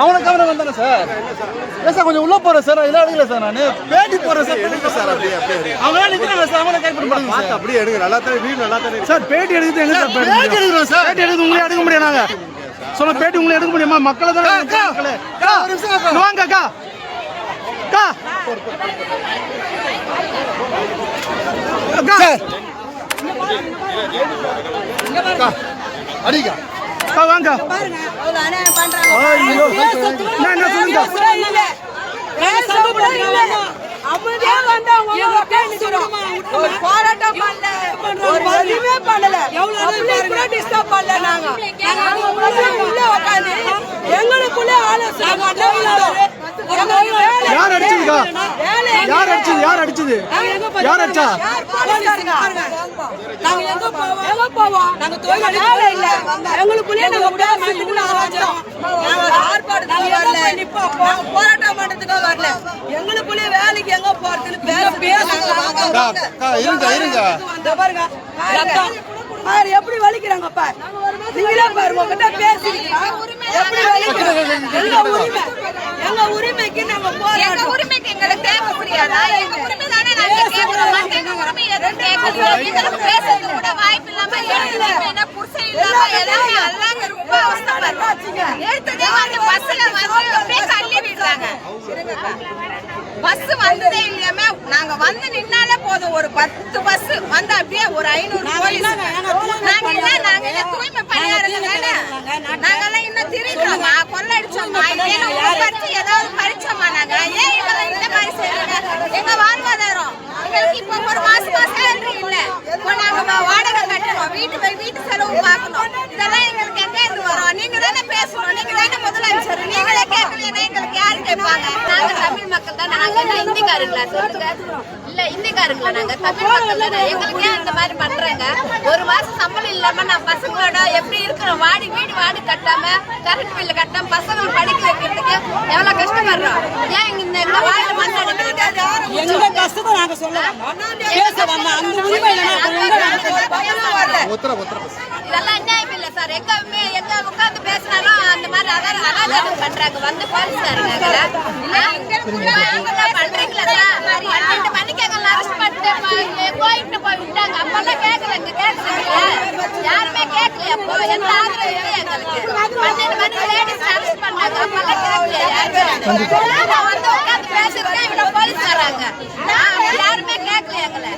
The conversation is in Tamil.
அவனை கவனம் வந்தானே சார்? ஏன் சார் கொஞ்சம் உள்ள போறேன் சார். இதெல்லாம் எடுக்கல சார் நான். பேட்டி போறேன் சார். எடுங்க சார் அப்படியே அப்படியே எடுங்க. அவன் நிக்கிறாங்க சார். அவனை பார்த்து மாட்டாங்க அப்படியே எடுங்க. நல்லா தானே வீடு நல்லா தானே. சார் பேட்டி எடுக்கிறது எங்க சார் பேட்டி எடுக்கிறோம் சார். பேட்டி எடுக்கிறது உங்களே எடுக்க முடியும் நாங்க. சொல்ல பேட்டி உங்களே எடுக்க முடியுமா? மக்களை தானே வாங்க அக்கா அக்கா அக்கா, அடிக்கா. அக்கா வாங்க. என்ன, சொல்லுங்க? போராட்டம் பண்ணல. ஒரு எதுவுமே பண்ணல. கூட disturb பண்ணல நாங்க. உள்ள உட்கார்ந்து எங்களுக்குள்ளே ஆலோசனை யார் அடிச்சதுக்கா யார் அடிச்சது? யார் அடிச்சது? யார் அடிச்சா? நாங்க எங்க போவோம்? போவோம்? இல்ல. எங்களுக்குள்ளே நாங்க. நாங்க ஆர்ப்பாட்டத்துக்கு வரல. நாங்க போராட்டம் பண்றதுக்கு வரல. எங்களுக்குள்ளே வேலைக்கு எங்க போறதுன்னு வந்தோம். அக்கா, இருங்க இருங்க இந்த பாருங்க. பாரு எப்படி வலிக்கிறாங்க பாரு நீங்களே பாரு உங்ககிட்ட பேசிக்கிறீங்க எப்படி வலிக்கிறாங்க எங்க உரிமை எங்க உரிமைக்கு நாங்க எங்க போராட்டம் உரிமைக்கு எங்களுக்கு தேவை புரியாதா எங்க உரிமை தானே நாங்க கேட்கிறோம் மத்தவங்க உரிமை எதுவும் கேட்கல எங்களுக்கு பேசுறது கூட வாய்ப்பு இல்லாம எழுத்து என்ன புருஷன் இல்லாம எல்லாமே அல்லாங்க ரொம்ப அவஸ்தைப்படுறாங்க எடுத்ததே வந்து பஸ்ல வந்து அப்படியே தள்ளி விடுறாங்க பஸ் வந்ததே இல்லையாம நாங்க வந்து நின்னாலே போதும். ஒரு பத்து பஸ் வந்து அப்படியே ஒரு ஐநூறு போலீஸ். நாங்க நாங்க தூய்மை பணியாளர்கள் நாங்கெல்லாம் இன்னும் திருடுறோமா கொள்ளடிச்சோமா? இல்லைன்னா பறிச்சு ஏதாவது பறிச்சோமா நாங்க? ஏன் இவங்க இந்த மாதிரி செய்யறாங்க? எங்க வாழ்வாதாரம்? எங்களுக்கு இப்போ ஒரு மாசமா இல்ல. இப்போ நாங்க வாடகை கட்டணும். வீட்டு வீட்டு செலவு பார்க்கணும். இதெல்லாம் எங்களுக்கு எங்க இருந்து வரும் நீங்க தானே பேசணும் நீங்க தானே முதலமைச்சர் நீங்களே கேட்கலையா எங்களுக்கு யாரு கேட்பாங்க நாங்க தமிழ் மக்கள் தான் நாங்க என்ன இந்திக்காரங்களா சொல்லுங்க. இல்ல இந்திக்காரங்களா நாங்க? தமிழ் மக்கள் தானே எங்களுக்கு ஏன் இந்த மாதிரி பண்றாங்க? ஒரு மாசம் சம்பளம் இல்லாம நான் பசங்களோட எப்படி இருக்கிறோம்? வாடி வீடு வாடி கட்டாம கரண்ட் பில்லு கட்டாம பசங்களை படிக்க வைக்கிறதுக்கு எவ்வளவு கஷ்டப்படுறோம்? ஏன் இங்க இந்த இந்த வாயில எங்க கஷ்டத்தை நாங்க சொல்லலாம். பேச அந்த உரிமை இதெல்லாம் நியாயம் இல்ல சார். எங்க மே- எங்க உட்கார்ந்து பேசினாலும் அந்த மாதிரி அதான் அனாச்சாரம் பண்றாங்க. வந்து போலீஸ்காரங்க கோயிட்டு போய் விட்டாங்க அப்பெல்லாம் கேட்கலங்க கேட்கல யாருமே கேட்கல அப்போ எந்த ஆதரவு இல்லை எங்களுக்கு பன்னெண்டு மணிக்கு லேடிஸ் அரெஸ்ட் பண்ணாங்க அப்பெல்லாம் கேட்கல யாருமே வந்து உட்கார்ந்து பேசுறேன் இவ்வளவு போலீஸ் வராங்க. நான் யாருமே கேட்கல எங்களை.